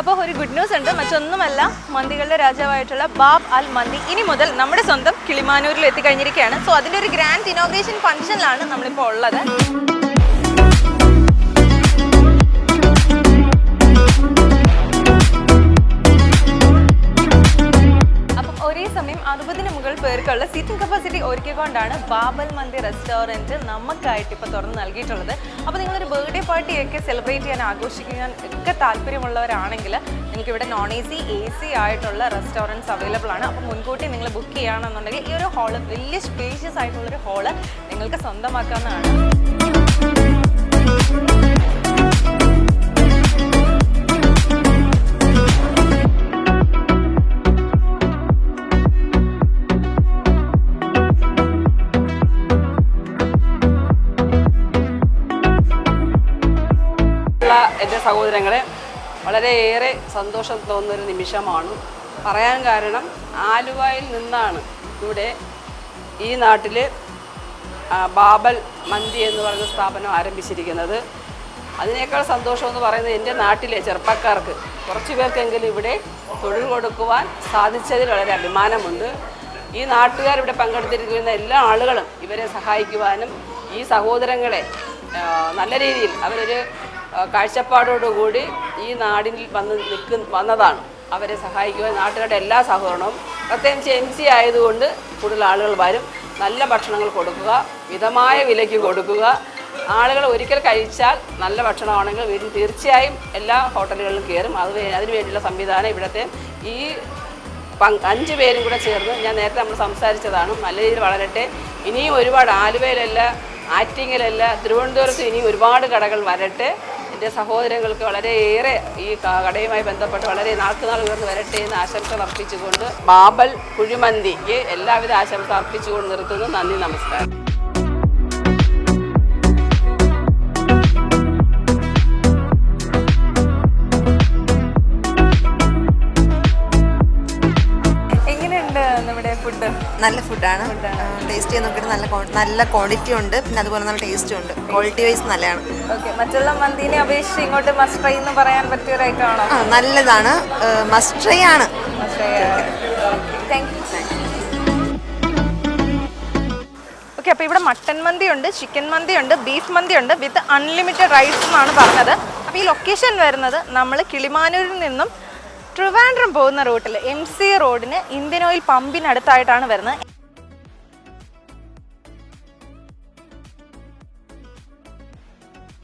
അപ്പോൾ ഒരു good news ഉണ്ട്. മറ്റൊന്നുമല്ല മന്തികളുടെ രാജാവായിട്ടുള്ള ബാബ് അൽ മന്തി ഇനി മുതൽ നമ്മുടെ സ്വന്തം കിളിമാനൂരിൽ എത്തിക്കഴിഞ്ഞിരിക്കുകയാണ്. സോ അതിന്റെ ഒരു ഗ്രാൻഡ് ഇനോഗ്രേഷൻ ഫംഗ്ഷനിലാണ് നമ്മളിപ്പോൾ ഉള്ളത്. അറുപതിന് മുകൾ പേർക്കുള്ള സീറ്റിംഗ് കപ്പാസിറ്റി ഒരുക്കിക്കൊണ്ടാണ് ബാബൽ മന്ദി റെസ്റ്റോറന്റ് നമുക്കായിട്ട് ഇപ്പോൾ തുറന്ന് നൽകിയിട്ടുള്ളത്. അപ്പോൾ നിങ്ങളൊരു ബർത്ത്ഡേ പാർട്ടിയൊക്കെ സെലിബ്രേറ്റ് ചെയ്യാൻ ആഘോഷിക്കാൻ ഒക്കെ താല്പര്യമുള്ളവരാണെങ്കിൽ നിങ്ങൾക്ക് ഇവിടെ non A C A C ആയിട്ടുള്ള റെസ്റ്റോറന്റ്സ് അവൈലബിൾ ആണ്. അപ്പോൾ മുൻകൂട്ടി നിങ്ങൾ ബുക്ക് ചെയ്യുകയാണെന്നുണ്ടെങ്കിൽ ഈ ഒരു ഹാൾ വലിയ സ്പേഷ്യസ് ആയിട്ടുള്ളൊരു ഹാൾ നിങ്ങൾക്ക് സ്വന്തമാക്കാവുന്നതാണ്. ഉള്ള എന്റെ സഹോദരങ്ങളെ വളരെയേറെ സന്തോഷം തോന്നുന്നൊരു നിമിഷമാണ്. പറയാൻ കാരണം ആലുവയിൽ നിന്നാണ് ഇവിടെ ഈ നാട്ടിൽ ബാബൽ മന്തി എന്ന് പറയുന്ന സ്ഥാപനം ആരംഭിച്ചിരിക്കുന്നത്. അതിനേക്കാൾ സന്തോഷം എന്ന് പറയുന്നത് എന്റെ നാട്ടിലെ ചെറുപ്പക്കാർക്ക്. കുറച്ച് പേർക്കെങ്കിലും ഇവിടെ തൊഴിൽ കൊടുക്കുവാൻ സാധിച്ചതിൽ വളരെ അഭിമാനമുണ്ട്. ഈ നാട്ടുകാരിവിടെ പങ്കെടുത്തിരിക്കുന്ന എല്ലാ ആളുകളും ഇവരെ സഹായിക്കുവാനും ഈ സഹോദരങ്ങളെ നല്ല രീതിയിൽ അവരൊരു കാഴ്ചപ്പാടോടുകൂടി ഈ നാടിൽ വന്ന് നിൽക്കുന്ന വന്നതാണ്. അവരെ സഹായിക്കുവാൻ നാട്ടുകാരുടെ എല്ലാ സഹകരണവും. പ്രത്യേകിച്ച് എം സി ആയതുകൊണ്ട് കൂടുതൽ ആളുകൾ വരും. നല്ല ഭക്ഷണങ്ങൾ കൊടുക്കുക മിതമായ വിലയ്ക്ക് കൊടുക്കുക. ആളുകൾ ഒരിക്കൽ കഴിച്ചാൽ നല്ല ഭക്ഷണമാണെങ്കിൽ വീട്ടിൽ തീർച്ചയായും എല്ലാ ഹോട്ടലുകളിലും കയറും. അത് അതിനു വേണ്ടിയുള്ള സംവിധാനം ഇവിടുത്തെ ഈ അഞ്ച് പേരും കൂടെ ചേർന്ന് ഞാൻ നേരത്തെ നമ്മൾ സംസാരിച്ചതാണ്. നല്ല രീതിയിൽ വളരട്ടെ. ഇനിയും ഒരുപാട് ആലുവയിലല്ല ആറ്റിങ്ങിലല്ല തിരുവനന്തപുരത്ത് ഇനിയും ഒരുപാട് കടകൾ വരട്ടെ. എന്റെ സഹോദരങ്ങൾക്ക് വളരെയേറെ ഈ കടയുമായി ബന്ധപ്പെട്ട് വളരെ നാൾക്കുനാൾ ഉയർന്ന് വരട്ടെ എന്ന് ആശംസ അർപ്പിച്ചുകൊണ്ട് ബാബൽ കുഴിമന്തിക്ക് എല്ലാവിധ ആശംസ അർപ്പിച്ചുകൊണ്ട് നിർത്തുന്നു. നന്ദി നമസ്കാരം. എങ്ങനെയുണ്ട് നമ്മുടെ ഫുഡ് നല്ല ഫുഡാണ് ടേസ്റ്റ് ചെയ്ത് നോക്കിയിട്ട് നല്ല നല്ല ക്വാളിറ്റി ഉണ്ട്. പിന്നെ അതുപോലെ നല്ല ടേസ്റ്റും ഉണ്ട്. ക്വാളിറ്റി വൈസ് നല്ലതാണ്. ഓക്കെ മറ്റുള്ള മന്തിനെ അപേക്ഷിച്ച് ഇങ്ങോട്ട് മസ്റ്റ് ട്രൈ എന്ന് പറയാൻ പറ്റിയ ആ നല്ലതാണ്. മസ്റ്റ് ട്രൈ ആണ്. താങ്ക് യു ഓക്കെ അപ്പോൾ ഇവിടെ മട്ടൻ മന്തി ഉണ്ട് ചിക്കൻ മന്തി ഉണ്ട് ബീഫ് മന്തി ഉണ്ട് വിത്ത് അൺലിമിറ്റഡ് റൈസ് എന്നാണ് പറഞ്ഞത്. അപ്പോൾ ഈ ലൊക്കേഷൻ വരുന്നത് നമ്മൾ കിളിമാനൂരിൽ നിന്നും ട്രിവാൻഡ്രം പോകുന്ന റൂട്ടിൽ എം സി റോഡിന് ഇന്ത്യൻ ഓയിൽ പമ്പിനടുത്തായിട്ടാണ് വരുന്നത്.